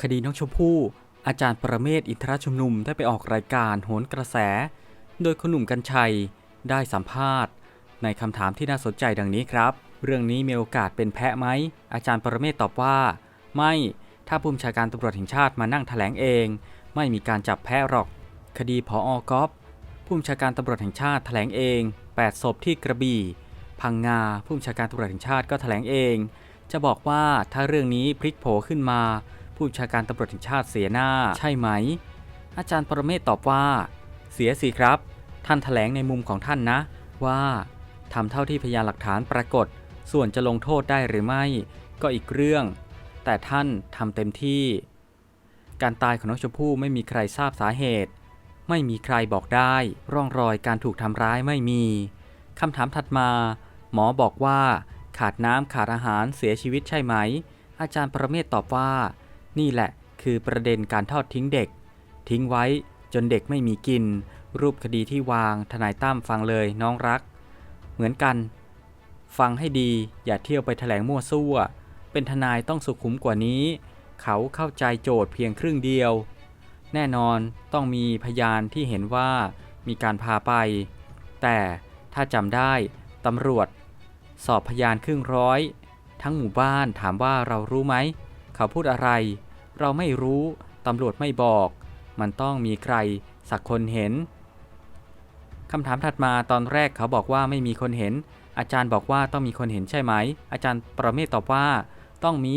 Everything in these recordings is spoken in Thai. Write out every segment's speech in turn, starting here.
คดีน้องชมพู่อาจารย์ประเมศอินทรชุมนุมได้ไปออกรายการโหนกระแส โดยคุณหนุ่มกัญชัยได้สัมภาษณ์ ในคำถามที่น่าสนใจดังนี้ครับ เรื่องนี้มีโอกาสเป็นแพะไหม อาจารย์ประเมศตอบว่า ไม่ ถ้าผู้บัญชาการตำรวจแห่งชาติมานั่งแถลงเอง ไม่มีการจับแพะหรอก คดีพออกอฟผู้บัญชาการตำรวจแห่งชาติแถลงเอง 8 ศพที่กระบี่ พังงา ผู้บัญชาการตำรวจแห่งชาติก็แถลงเอง จะบอกว่าถ้าเรื่องนี้พลิกโผขึ้นมา ผู้ชาการตำรวจแห่งชาติเสียหน้าใช่ไหม อาจารย์ปรเมศตอบว่า เสียสิครับ ท่านแถลงในมุมของท่านนะ ว่าทำเท่าที่พยานหลักฐานปรากฏ ส่วนจะลงโทษได้หรือไม่ ก็อีกเรื่อง แต่ท่านทำเต็มที่ การตายของน้องชมพู่ไม่มีใครทราบสาเหตุ ไม่มีใครบอกได้ ร่องรอยการถูกทำร้ายไม่มีคำถามถัดมา หมอบอกว่า ขาดน้ำขาดอาหารเสียชีวิตใช่ไหม อาจารย์ประเมศตอบว่า นี่แหละคือประเด็นการทอดทิ้งเด็ก ทิ้งไว้จนเด็กไม่มีกิน รูปคดีที่วางทนายตั้มฟังเลยน้องรัก เหมือนกัน ฟังให้ดีอย่าเที่ยวไปแถลงมั่วซั่ว เป็นทนายต้องสุขุมกว่านี้ เขาเข้าใจโจทย์เพียงครึ่งเดียว แน่นอนต้องมีพยานที่เห็นว่ามีการพาไป แต่ถ้าจำได้ตำรวจ สอบพยานครึ่งร้อย ทั้งหมู่บ้านถามว่าเรารู้ไหม เขาพูดอะไร เราไม่รู้ ตำรวจไม่บอก มันต้องมีใครสักคนเห็นคำถามถัดมาตอนแรกเขาบอกว่าไม่มีคนเห็น อาจารย์บอกว่าต้องมีคนเห็นใช่ไหม อาจารย์ประเมศตอบว่า ต้องมี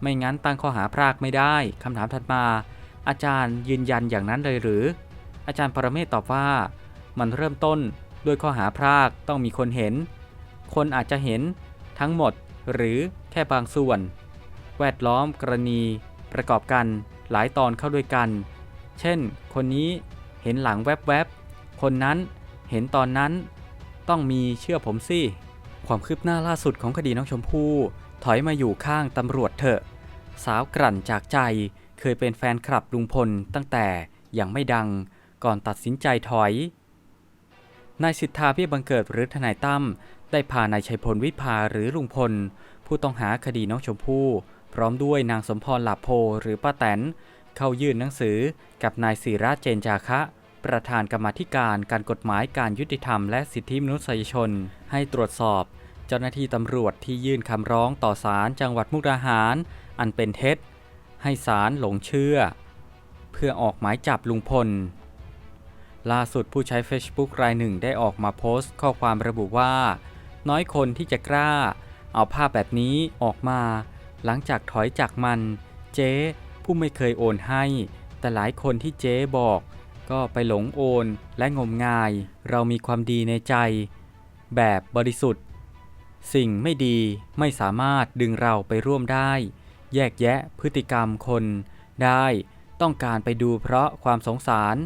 ไม่งั้นตั้งข้อหาพรากไม่ได้คำถามถัดมา อาจารย์ยืนยันอย่างนั้นเลยหรือ อาจารย์ประเมศตอบว่า มันเริ่มต้นด้วยข้อหาพรากต้องมีคนเห็น คนอาจจะเห็นทั้งหมดหรือแค่บางส่วน แวดล้อมกรณี ประกอบกันหลายตอนเข้าด้วยกัน เช่น คนนี้เห็นหลังแวบๆ คนนั้นเห็นตอนนั้น ต้องมีเชื่อผมสิ ความคืบหน้าล่าสุดของคดีน้องชมพู่ถอยมาอยู่ข้างตำรวจเถอะ สาวกลั่นจากใจเคยเป็นแฟนคลับลุงพลตั้งแต่ยังไม่ดังก่อนตัดสินใจถอย นายสิทธาเบี้ยบังเกิดหรือทนายตั้มได้พานายชัยพลวิภาหรือลุงพล ผู้ต้องหาคดีน้องชมพู่ พร้อมด้วยนางสมพรหลับโพหรือป้าแตน เข้ายื่นหนังสือกับนายศิระเจนจาคะ ประธานกรรมธิการการกฎหมายการยุติธรรมและสิทธิมนุษยชน ให้ตรวจสอบ เจ้าหน้าที่ตำรวจที่ยื่นคำร้องต่อศาลจังหวัดมุกดาหาร อันเป็นเท็จ ให้ศาลหลงเชื่อ เพื่อออกหมายจับลุงพลล่าสุดผู้ใช้ Facebook รายหนึ่งได้ออกมาโพสต์ข้อความระบุว่า น้อยคนที่จะกล้า เอาภาพแบบนี้ออกมา หลังจากถอยจากมัน เจ๊ผู้ไม่เคยโอนให้ แต่หลายคนที่เจ๊บอก ก็ไปหลงโอนและงมงาย เรามีความดีในใจ แบบบริสุทธิ์ สิ่งไม่ดีไม่สามารถดึงเราไปร่วมได้ แยกแยะพฤติกรรมคนได้ต้องการไปดูเพราะความสงสาร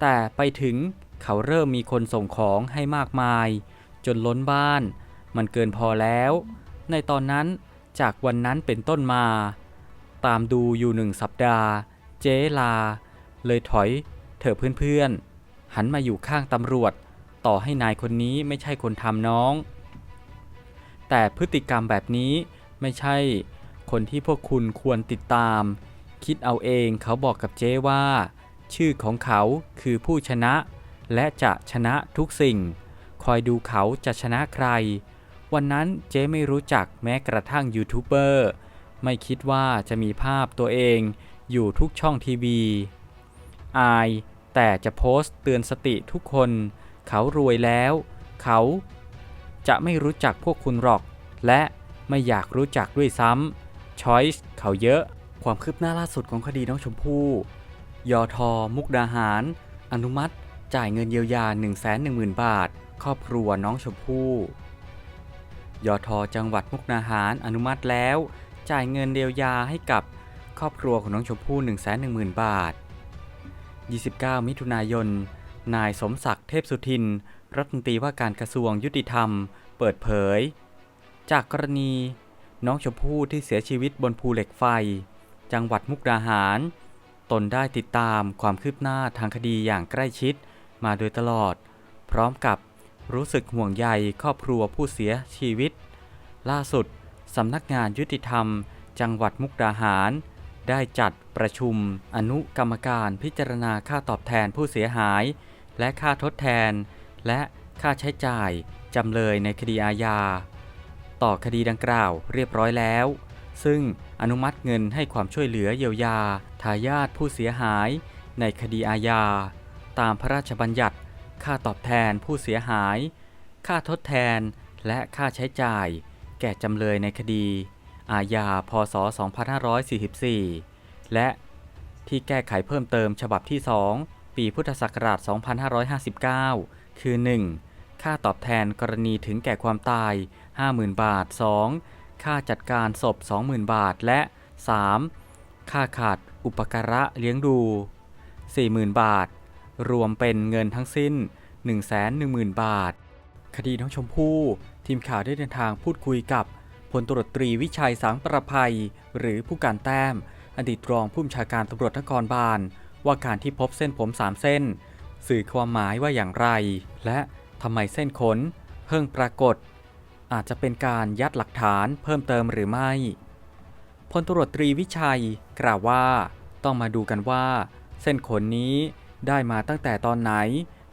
แต่ไปถึงเขาเริ่มมีคนส่งของให้มากมาย จนล้นบ้าน มันเกินพอแล้ว ในตอนนั้น จากวันนั้นเป็นต้นมา ตามดูอยู่หนึ่งสัปดาห์ เจ๊ลา เลยถอยเถอะเพื่อนๆ หันมาอยู่ข้างตำรวจ ต่อให้นายคนนี้ไม่ใช่คนทำน้อง แต่พฤติกรรมแบบนี้ไม่ใช่คนที่พวกคุณควรติดตาม คิดเอาเองเขาบอกกับเจ๊ว่า ชื่อของเขาคือผู้ชนะ และจะชนะทุกสิ่ง คอยดูเขาจะชนะใคร วันนั้นเจ๊ไม่รู้จักแม้กระทั่งยูทูบเบอร์ไม่คิดว่าจะมีภาพตัวเองอยู่ทุกช่องทีวี อายแต่จะโพสต์เตือนสติทุกคน เขารวยแล้ว เขาจะไม่รู้จักพวกคุณหรอก และไม่อยากรู้จักด้วยซ้ำช้อยส์เขาเยอะ ความคืบหน้าล่าสุดของคดีน้องชมพู่ยอทอมุกดาหาร อนุมัติ จ่ายเงินเยียวยา 110,000 บาท ครอบครัวน้องชมพู่ ยอทอจังหวัดมุกดาหารอนุมัติแล้ว จ่ายเงินเยียวยาให้กับครอบครัวของน้องชมพู่ 110,000 บาท 29 มิถุนายน นายสมศักดิ์เทพสุทิน รัฐมนตรีว่าการกระทรวงยุติธรรม เปิดเผย จากกรณี น้องชมพู่ที่เสียชีวิตบนภูเหล็กไฟ จังหวัดมุกดาหาร ตนได้ติดตามความคืบหน้าทางคดีอย่างใกล้ชิด มาโดยตลอด พร้อมกับ รู้สึกห่วงใยครอบครัวผู้เสียชีวิต ล่าสุดสำนักงานยุติธรรม จังหวัดมุกดาหาร ได้จัดประชุมอนุกรรมการพิจารณาค่าตอบแทนผู้เสียหาย และค่าทดแทน และค่าใช้จ่ายจำเลยในคดีอาญา ต่อคดีดังกล่าวเรียบร้อยแล้ว ซึ่งอนุมัติเงินให้ความช่วยเหลือเยียวยาทายาทผู้เสียหายในคดีอาญา ตามพระราชบัญญัติ ค่าตอบแทนผู้เสียหาย ค่าทดแทน และค่าใช้จ่าย แก่จำเลยในคดี อาญา พศ 2544 และที่แก้ไขเพิ่มเติมฉบับที่ 2 ปีพุทธศักราช 2559 คือ 1. ค่าตอบแทนกรณีถึงแก่ความตาย 50,000 บาท 2. ค่าจัดการศพ 20,000 บาท และ 3. ค่าขาดอุปการะเลี้ยงดู 40,000 บาท รวมเป็นเงินทั้งสิ้น 110,000 บาท คดีน้องชมพู่ทีมข่าวได้เดินทางพูดคุยกับพลตรวจตรีวิชัยสังประภัย หรือผู้การแต้ม อดีตรองผู้บัญชาการตำรวจนครบาล ว่าการที่พบเส้นผมสามเส้น สื่อความหมายว่าอย่างไร และทำไมเส้นขน เพิ่งปรากฏ อาจจะเป็นการยัดหลักฐานเพิ่มเติมหรือไม่พลตรวจตรีวิชัยกล่าวว่า ต้องมาดูกันว่า เส้นขนนี้ ได้มาตั้งแต่ตอนไหน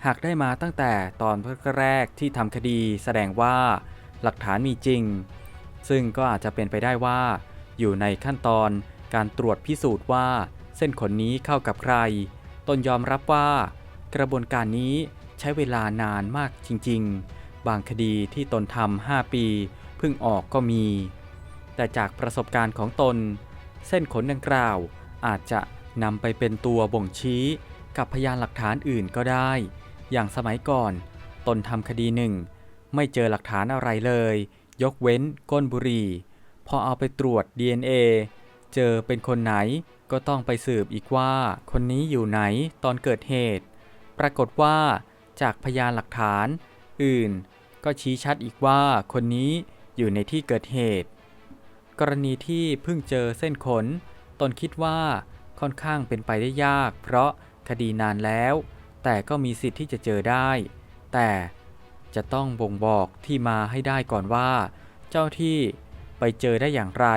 หากได้มาตั้งแต่ตอนแรกที่ทำคดี แสดงว่าหลักฐานมีจริง ซึ่งก็อาจจะเป็นไปได้ว่า อยู่ในขั้นตอนการตรวจพิสูจน์ว่า เส้นขนนี้เข้ากับใคร ตนยอมรับว่า กระบวนการนี้ใช้เวลานานมากจริง ๆ บางคดีที่ตนทำ5ปีเพิ่งออกก็มี แต่จากประสบการณ์ของตน เส้นขนดังกล่าวอาจจะนำไปเป็นตัวบ่งชี้ กับพยานหลักฐานอื่นก็ได้ อย่างสมัยก่อน ตนทำคดีหนึ่ง ไม่เจอหลักฐานอะไรเลย ยกเว้นก้นบุหรี่ พอเอาไปตรวจ DNA เจอเป็นคนไหนก็ต้องไปสืบอีกว่า คนนี้อยู่ไหนตอนเกิดเหตุ ปรากฏว่าจากพยานหลักฐานอื่น ก็ชี้ชัดอีกว่าคนนี้อยู่ในที่เกิดเหตุ กรณีที่เพิ่งเจอเส้นขน ตนคิดว่าค่อนข้างเป็นไปได้ยาก เพราะ คดีนานแล้ว แต่ก็มีสิทธิ์ที่จะเจอได้ แต่จะต้องบ่งบอกที่มาให้ได้ก่อนว่า เจ้าที่ไปเจอได้อย่างไร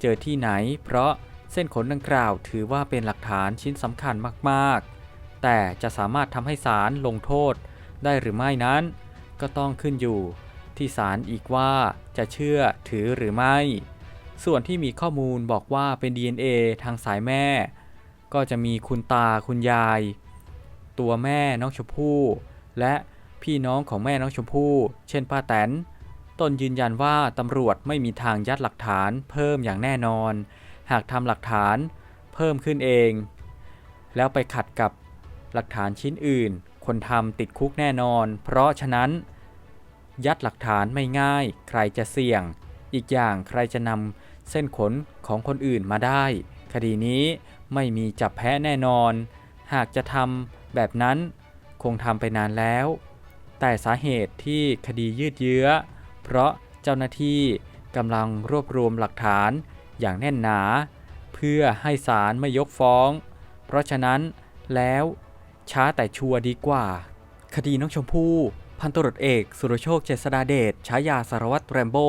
เจอที่ไหน เพราะเส้นขนดังกล่าวถือว่าเป็นหลักฐานชิ้นสำคัญมากๆ แต่จะสามารถทำให้ศาลลงโทษได้หรือไม่นั้น ก็ต้องขึ้นอยู่ที่ศาลอีกว่าจะเชื่อถือหรือไม่ ส่วนที่มีข้อมูลบอกว่าเป็น DNA ทางสายแม่ ก็จะมีคุณตาคุณยาย ตัวแม่น้องชมพู่และพี่น้องของแม่น้องชมพู่ เช่นป้าแตนตนยืนยันว่าตำรวจไม่มีทางยัดหลักฐานเพิ่มอย่างแน่นอน หากทำหลักฐานเพิ่มขึ้นเอง แล้วไปขัดกับหลักฐานชิ้นอื่น คนทำติดคุกแน่นอน เพราะฉะนั้น ยัดหลักฐานไม่ง่าย ใครจะเสี่ยง อีกอย่างใครจะนำเส้นขนของคนอื่นมาได้ คดีนี้ ไม่มีจับแพ้แน่นอน หากจะทำแบบนั้นคงทำไปนานแล้ว แต่สาเหตุที่คดียืดเยื้อ เพราะเจ้าหน้าที่กำลังรวบรวมหลักฐานอย่างแน่นหนา เพื่อให้ศาลไม่ยกฟ้อง เพราะฉะนั้นแล้วช้าแต่ชัวร์ดีกว่า คดีน้องชมพู่พันตรวจเอก สุรโชคเจษดาเดชฉายาสารวัตรแรมโบ้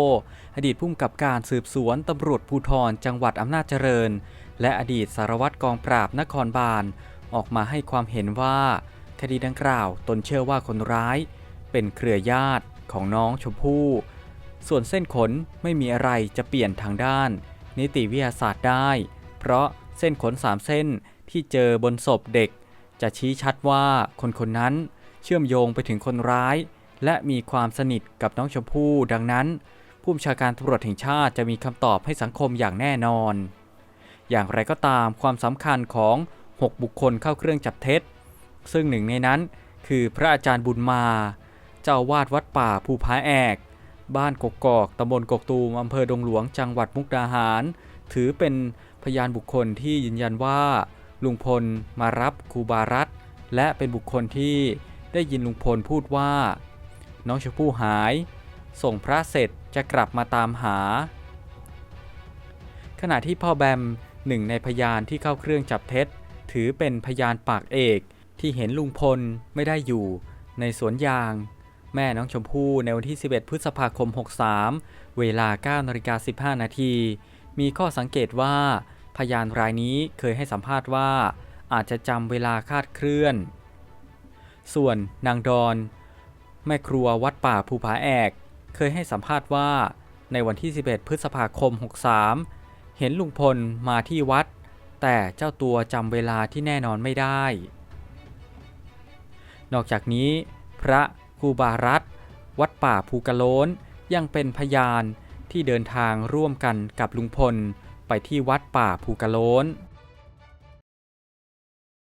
อดีตผู้กำกับการสืบสวนตำรวจภูธรจังหวัดอำนาจเจริญ และอดีตสารวัตรกองปราบนครบาล ออกมาให้ความเห็นว่า คดีดังกล่าวตนเชื่อว่าคนร้าย เป็นเครือญาติของน้องชมพู่ ส่วนเส้นขนไม่มีอะไรจะเปลี่ยนทางด้าน นิติวิทยาศาสตร์ได้ เพราะเส้นขนสามเส้นที่เจอบนศพเด็ก จะชี้ชัดว่าคนคนนั้นเชื่อมโยงไปถึงคนร้าย และมีความสนิทกับน้องชมพู่ดังนั้นผู้บัญชาการตำรวจแห่งชาติจะมีคำตอบให้สังคมอย่างแน่นอน อย่างไรก็ตามความสำคัญของ 6 บุคคลเข้าเครื่องจับเท็จ ซึ่งหนึ่งในนั้นคือพระอาจารย์บุญมา เจ้าวาดวัดป่าภูผาแอก บ้านกกอกตำบลกกตูมอำเภอดงหลวงจังหวัดมุกดาหาร ถือเป็นพยานบุคคลที่ยืนยันว่า ลุงพลมารับครูบารัตน์และเป็นบุคคลที่ได้ยินลุงพลพูดว่า น้องชมพู่หาย ส่งพระเสร็จจะกลับมาตามหา ขณะที่พ่อแบม หนึ่งในพยานที่เข้าเครื่องจับเท็จ ถือเป็นพยานปากเอกที่เห็นลุงพลไม่ได้อยู่ในสวนยาง แม่น้องชมพู่ในวันที่ 11 พฤษภาคม 63 เวลา9นาฬิกา15 นาที มีข้อสังเกตว่าพยานรายนี้เคยให้สัมภาษณ์ว่า อาจจะจำเวลาคาดเคลื่อน ส่วนนางดอนแม่ครัววัดป่าภูผาแอก เคยให้สัมภาษณ์ว่า ในวันที่ 11 พฤษภาคม 63 เห็นลุงพลมาที่วัด แต่เจ้าตัวจำเวลาที่แน่นอนไม่ได้ นอกจากนี้ พระครูบารัตวัดป่าภูกระโล้นยังเป็นพยานที่เดินทางร่วมกันกับลุงพลไปที่วัดป่าภูกระโล้น